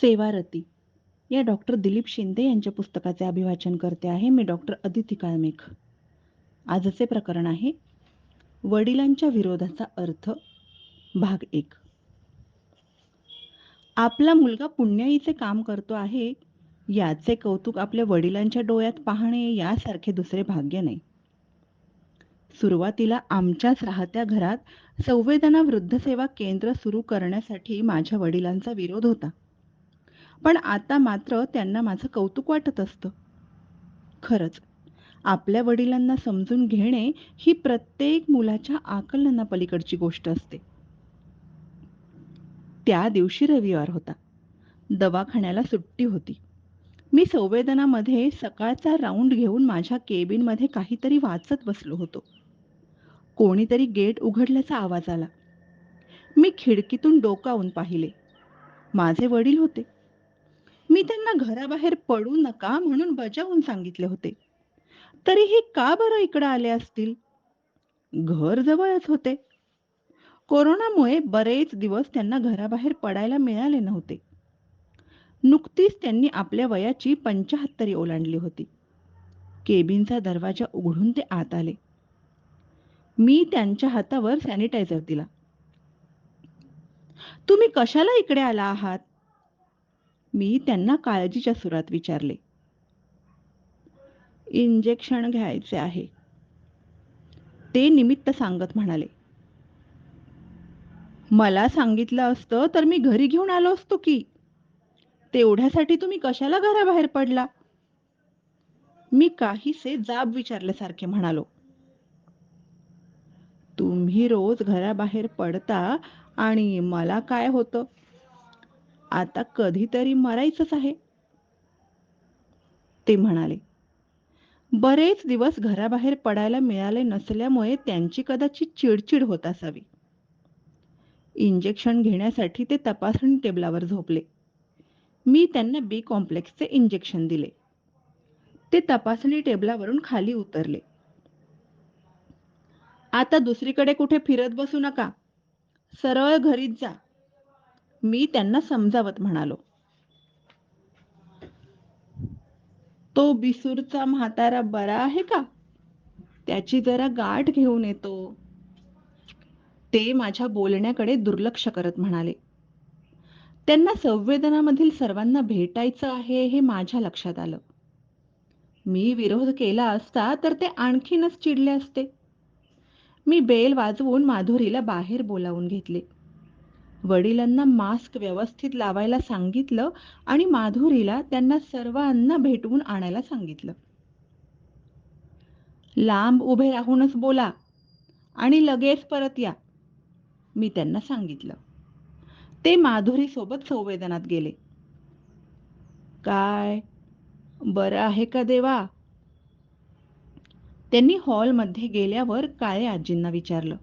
सेवारती. या डॉक्टर दिलीप शिंदे यांच्या पुस्तकाचे अभिवाचन करते आहे मी डॉक्टर अदिती काळमेघ. आजचे प्रकरण आहे वडिलांच्या विरोधाचा अर्थ भाग एक. आपला मुलगा पुण्याईचे काम करतो आहे याचे कौतुक आपल्या वडिलांच्या डोळ्यात पाहणे यासारखे दुसरे भाग्य नाही. सुरुवातीला आमच्याच राहत्या घरात संवेदना वृद्धसेवा केंद्र सुरू करण्यासाठी माझ्या वडिलांचा विरोध होता. पण आता मात्र त्यांना माझं कौतुक वाटत असतं. खरंच आपल्या वडिलांना समजून घेणे ही प्रत्येक मुलाच्या आकलनापलीकडची गोष्ट असते. त्या दिवशी रविवार होता. दवाखान्याला सुट्टी होती. मी संवेदनामध्ये सकाळचा राऊंड घेऊन माझ्या केबिनमध्ये काहीतरी वाचत बसलो होतो. कोणीतरी गेट उघडल्याचा आवाज आला. मी खिडकीतून डोकावून पाहिले. माझे वडील होते. मी त्यांना घराबाहेर पडू नका म्हणून बजावून सांगितले होते. तरीही का बरं इकडे आले असतील? घर जवळच होते. कोरोनामुळे बरेच दिवस त्यांना घराबाहेर पडायला मिळाले नव्हते. नुकतीच त्यांनी आपल्या वयाची पंचाहत्तरी ओलांडली होती. केबिनचा दरवाजा उघडून ते आत आले. मी त्यांच्या हातावर सॅनिटायझर दिला. तुम्ही कशाला इकडे आला आहात? मी त्यांना काळजीच्या सुरात विचारले. इंजेक्शन घ्यायचे आहे. ते निमित्त सांगत म्हणाले. मला सांगितलं असतं तर मी घरी घेऊन आलो असतो की. तेवढ्यासाठी तुम्ही कशाला घराबाहेर पडला? मी काहीसे जाब विचारल्यासारखे म्हणालो. तुम्ही रोज घराबाहेर पडता आणि मला काय होतं? आता कधीतरी मरायचंच आहे. ते म्हणाले बरेच दिवस घराबाहेर पडायला मिळाले नसल्यामुळे त्यांची कदाचित चिडचिड होत असावी. इंजेक्शन घेण्यासाठी ते तपासणी टेबलावर झोपले. मी त्यांना बी कॉम्प्लेक्सचे इंजेक्शन दिले. ते तपासणी टेबलावरून खाली उतरले. आता दुसरीकडे कुठे फिरत बसू नका. सरळ घरीच जा. मी त्यांना समजावत म्हणालो. तो बिसूरचा म्हातारा बरा आहे का? त्याची जरा गाठ घेऊन येतो. ते माझ्या बोलण्याकडे दुर्लक्ष करत म्हणाले. त्यांना संवेदनामधील सर्वांना भेटायचं आहे हे माझ्या लक्षात आलं. मी विरोध केला असता तर ते आणखीनच चिडले असते. मी बेल वाजवून माधुरीला बाहेर बोलावून घेतले. वडिलांना मास्क व्यवस्थित लावायला सांगितलं आणि माधुरीला त्यांना सर्वांना भेटवून आणायला सांगितलं. लांब उभे राहूनच बोला आणि लगेच परत या मी त्यांना सांगितलं. ते माधुरीसोबत संवेदनात गेले. काय? बरं आहे का देवा? त्यांनी हॉलमध्ये गेल्यावर काळे आजींना विचारलं.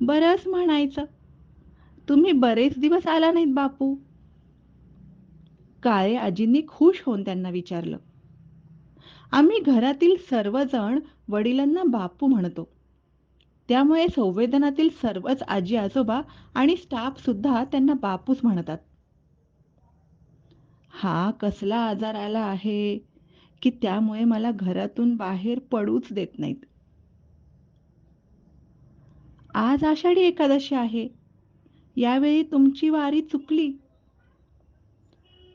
बरंच म्हणायचं. तुम्ही बरेच दिवस आला नाहीत बापू. काळे आजींनी खुश होऊन त्यांना विचारलं. आम्ही घरातील सर्वजण वडिलांना बापू म्हणतो. त्यामुळे संवेदनातील सर्वच आजी आजोबा आणि स्टाफ सुद्धा त्यांना बापूच म्हणतात. हा कसला आजार आला आहे की त्यामुळे मला घरातून बाहेर पडूच देत नाहीत. आज आषाढी एकादशी आहे. यावेळी तुमची वारी चुकली?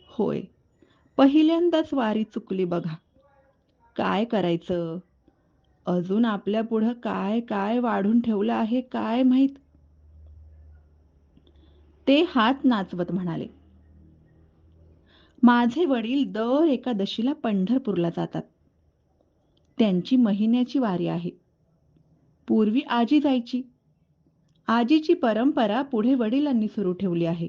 होय पहिल्यांदाच वारी चुकली बघा. काय करायचं? अजून आपल्या पुढं काय काय वाढून ठेवलं आहे काय माहीत? ते हात नाचवत म्हणाले. माझे वडील दर एकादशीला पंढरपूरला जातात. त्यांची महिन्याची वारी आहे. पूर्वी आजी जायची. आजीची परंपरा पुढे वडिलांनी सुरू ठेवली आहे.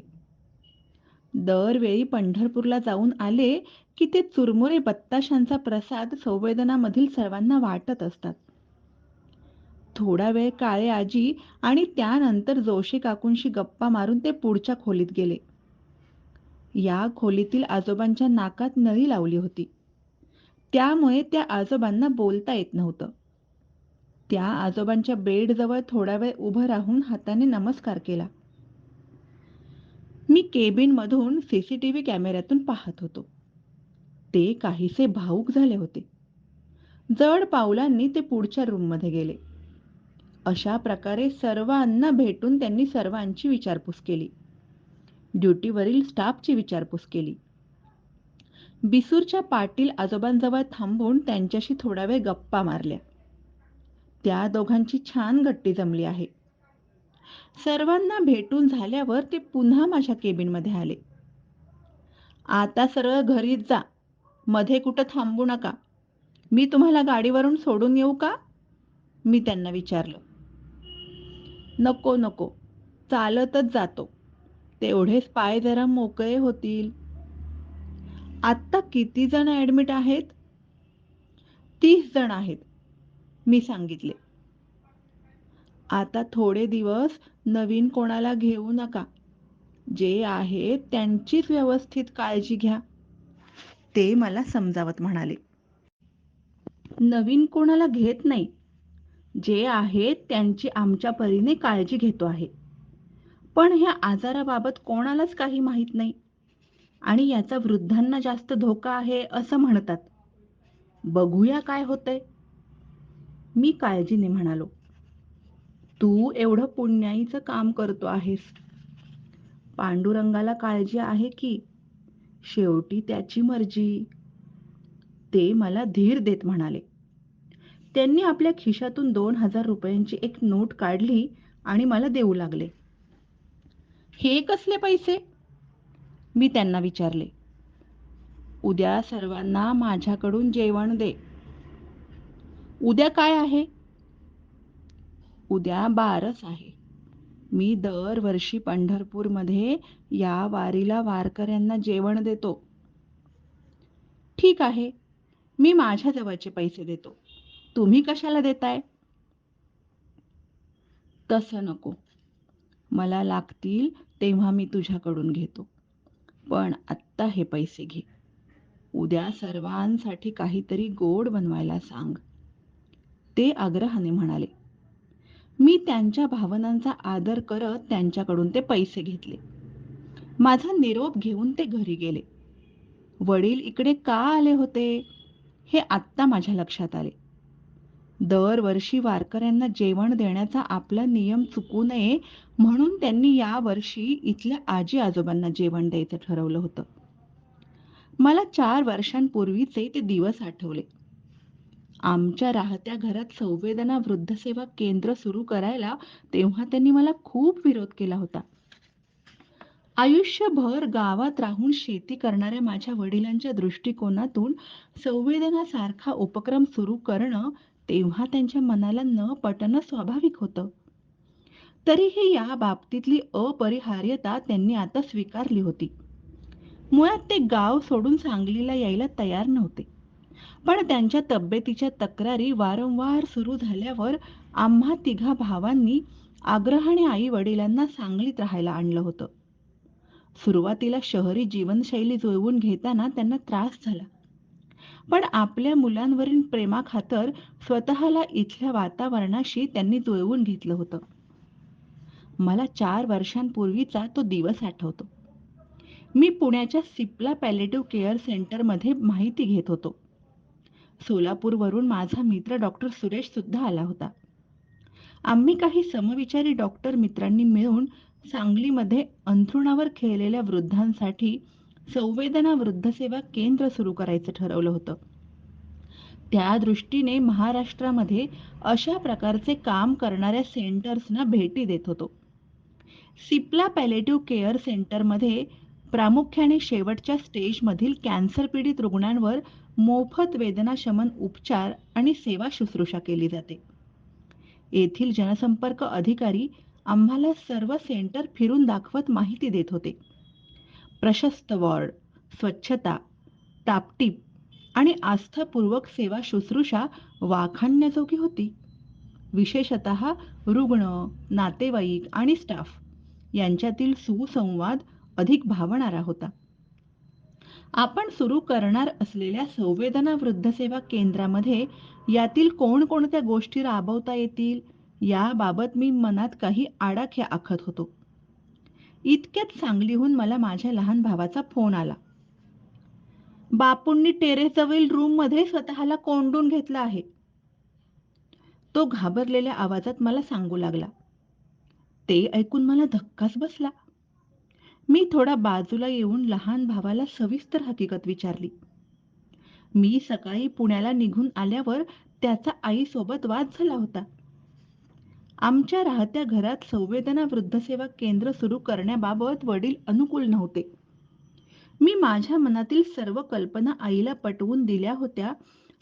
दरवेळी पंढरपूरला जाऊन आले की ते चुरमुरे बत्ताशांचा प्रसाद संवेदनामधील सर्वांना वाटत असतात. थोडा वेळ काळे आजी आणि त्यानंतर जोशी काकूंशी गप्पा मारून ते पुढच्या खोलीत गेले. या खोलीतील आजोबांच्या नाकात नळी लावली होती. त्यामुळे त्या आजोबांना बोलता येत नव्हतं. त्या आजोबांच्या बेडजवळ थोडा वेळ उभं राहून हाताने नमस्कार केला. मी केबिनमधून सीसीटीव्ही कॅमेऱ्यातून पाहत होतो. ते काहीसे भाऊक झाले होते. जड पावलांनी ते पुढच्या रूममध्ये गेले. अशा प्रकारे सर्वांना भेटून त्यांनी सर्वांची विचारपूस केली. ड्युटीवरील स्टाफची विचारपूस केली. बिसूरच्या पाटील आजोबांजवळ थांबून त्यांच्याशी थोडा वेळ गप्पा मारल्या. त्या दोघांची छान गट्टी जमली आहे. सर्वांना भेटून झाल्यावर ते पुन्हा माझ्या केबिनमध्ये आले. आता सरळ घरीच जा. मध्ये कुठं थांबू नका. मी तुम्हाला गाडीवरून सोडून येऊ का? मी त्यांना विचारलं. नको नको. चालतच जातो. तेवढेच पाय जरा मोकळे होतील. आत्ता किती जण ॲडमिट आहेत? तीस जण आहेत. मी सांगितले. आता थोडे दिवस नवीन कोणाला घेऊ नका. जे आहे त्यांचीच व्यवस्थित काळजी घ्या. ते मला समजावत म्हणाले. नवीन कोणाला घेत नाही. जे आहेत त्यांची आमच्या परीने काळजी घेतो आहे. पण ह्या आजाराबाबत कोणालाच काही माहीत नाही. आणि याचा वृद्धांना जास्त धोका आहे असं म्हणतात. बघूया काय होतंय. मी काळजीने म्हणालो तू एवढं पुण्याईचं काम करतो आहेस. पांडुरंगाला काळजी आहे की? शेवटी त्याची मर्जी. ते मला धीर देत म्हणाले. त्यांनी आपल्या खिशातून दोन हजार रुपयांची एक नोट काढली आणि मला देऊ लागले. हे कसले पैसे? मी त्यांना विचारले. उद्या सर्वांना माझ्याकडून जेवण दे. उद्या काय आहे? उद्या बारस आहे. मी दरवर्षी पंढरपूरमध्ये या वारीला वारकऱ्यांना जेवण देतो. ठीक आहे. मी माझ्या जवळचे पैसे देतो. तुम्ही कशाला देताय? तसं नको. मला लागतील तेव्हा मी तुझ्याकडून घेतो. पण आत्ता हे पैसे घे. उद्या सर्वांसाठी काहीतरी गोड बनवायला सांग. ते आग्रहाने म्हणाले. मी त्यांच्या भावनांचा आदर करत त्यांच्याकडून ते पैसे घेतले. माझा निरोप घेऊन ते घरी गेले. वडील इकडे का आले होते? हे आत्ता माझ्या लक्षात आले. दरवर्षी वारकऱ्यांना जेवण देण्याचा आपला नियम चुकू नये म्हणून त्यांनी या वर्षी इथल्या आजी आजोबांना जेवण द्यायचं ठरवलं होतं. मला चार वर्षांपूर्वीचे ते दिवस आठवले. आमच्या राहत्या घरात संवेदना वृद्धसेवा केंद्र सुरू करायला तेव्हा त्यांनी मला खूप विरोध केला होता. आयुष्यभर गावात राहून शेती करणाऱ्या माझ्या वडिलांच्या दृष्टिकोनातून संवेदना सारखा उपक्रम सुरू करणं तेव्हा त्यांच्या मनाला न पटणं स्वाभाविक होतं. तरीही या बाबतीतली अपरिहार्यता त्यांनी आता स्वीकारली होती. मुळात ते गाव सोडून सांगलीला यायला तयार नव्हते. पण त्यांच्या तब्येतीच्या तक्रारी वारंवार सुरू झाल्यावर आम्हा तिघा भावांनी आग्रहाने आई वडिलांना सांगलीत राहायला आणलं होतं. सुरुवातीला शहरी जीवनशैली जुळवून घेताना त्यांना त्रास झाला. पण आपल्या मुलांवरील प्रेमाखातर स्वतःला इथल्या वातावरणाशी त्यांनी जुळवून घेतलं होतं. मला चार वर्षांपूर्वीचा तो दिवस आठवतो. मी पुण्याच्या सिप्ला पॅलेटिव्ह केअर सेंटरमध्ये माहिती घेत होतो. सोलापूरवरून माझा मित्र डॉक्टर सुरेश सुद्धा आला होता. आम्ही काही समविचारी डॉक्टर मित्रांनी मिळून सांगलीमध्ये अंथरुणावर खेळलेल्या वृद्धांसाठी संवेदना वृद्धसेवा केंद्र सुरू करायचं ठरवलं होतं. त्या दृष्टीने महाराष्ट्रामध्ये अशा प्रकारचे काम करणाऱ्या सेंटर्सना भेटी देत होतो. सिप्ला पॅलेटिव्ह केअर सेंटरमध्ये प्रामुख्याने शेवटच्या स्टेजमधील कॅन्सर पीडित रुग्णांवर मोफत वेदना शमन उपचार आणि सेवा शुश्रूषा केली जाते. येथील जनसंपर्क अधिकारी आम्हाला सर्व सेंटर फिरून दाखवत माहिती देत होते. प्रशस्त वॉर्ड स्वच्छता टापटीप आणि आस्थापूर्वक सेवा शुश्रूषा वाखाणण्याजोगी होती. विशेषत रुग्ण नातेवाईक आणि स्टाफ यांच्यातील सुसंवाद अधिक भावणारा होता. आपण सुरू करणार असलेल्या संवेदना वृद्धसेवा केंद्रामध्ये यातील कोणकोणत्या गोष्टी राबवता येतील याबाबत मी मनात काही आडाख्या आखत होतो. इतक्यात सांगलीहून मला माझ्या लहान भावाचा फोन आला. बापूंनी टेरेसजवळील रूममध्ये स्वतःला कोंडून घेतलं आहे. तो घाबरलेल्या आवाजात मला सांगू लागला. ते ऐकून मला धक्काच बसला. मी थोडा बाजूला येऊन लहान भावाला सविस्तर हकीकत विचारली. मी सकाळी पुण्याला निघून आल्यावर त्याचा आईसोबत वाद झाला होता. आमच्या राहत्या घरात संवेदना वृद्धसेवा केंद्र सुरू करण्याबाबत वडील अनुकूल नव्हते. मी माझ्या मनातील सर्व कल्पना आईला पटवून दिल्या होत्या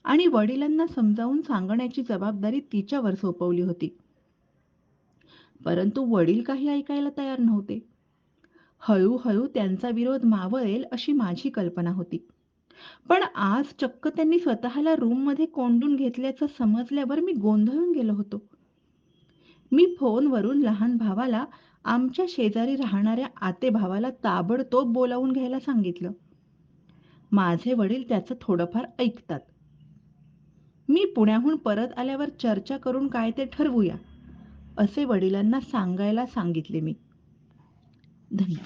आणि वडिलांना समजावून सांगण्याची जबाबदारी तिच्यावर सोपवली होती. परंतु वडील काही ऐकायला तयार नव्हते. हळूहळू त्यांचा विरोध मावळेल अशी माझी कल्पना होती. पण आज चक्क त्यांनी स्वतःला रूममध्ये कोंडून घेतल्याचं समजल्यावर मी गोंधळून गेलो होतो. मी फोनवरून लहान भावाला आमच्या शेजारी राहणाऱ्या आते भावाला ताबडतोब बोलावून घ्यायला सांगितलं. माझे वडील त्याचं थोडंफार ऐकतात. मी पुण्याहून परत आल्यावर चर्चा करून काय ते ठरवूया असे वडिलांना सांगायला सांगितले मी. 那你。